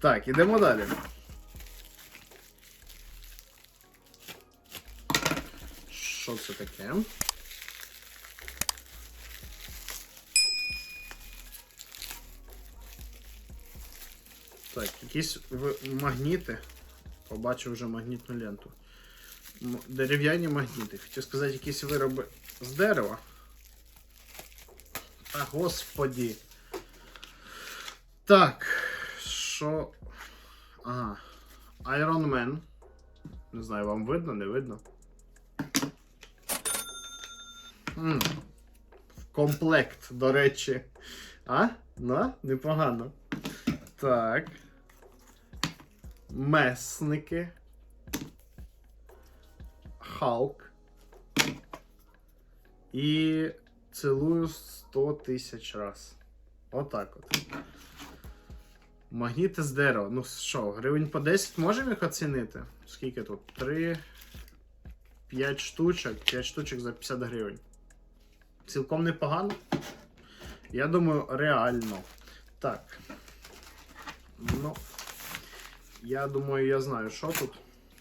Так, ідемо далі. Що це таке? Так, якісь магніти. Побачив вже магнітну ленту. Дерев'яні магніти. Хотів сказати, якісь вироби з дерева. Та господі. Так. Що. Ага. Iron Man. Не знаю, вам видно, не видно. М. В комплект, до речі. А? Ну, непогано. Так. Месники. Халк. І цілую 100 тисяч раз. Отак от. Магніти з дерева. Ну що, гривень по 10 можемо їх оцінити? Скільки тут? 3. 5 штучок. 5 штучок за 50 гривень. Цілком непогано. Я думаю, реально. Так. Ну. Я думаю, я знаю, що тут.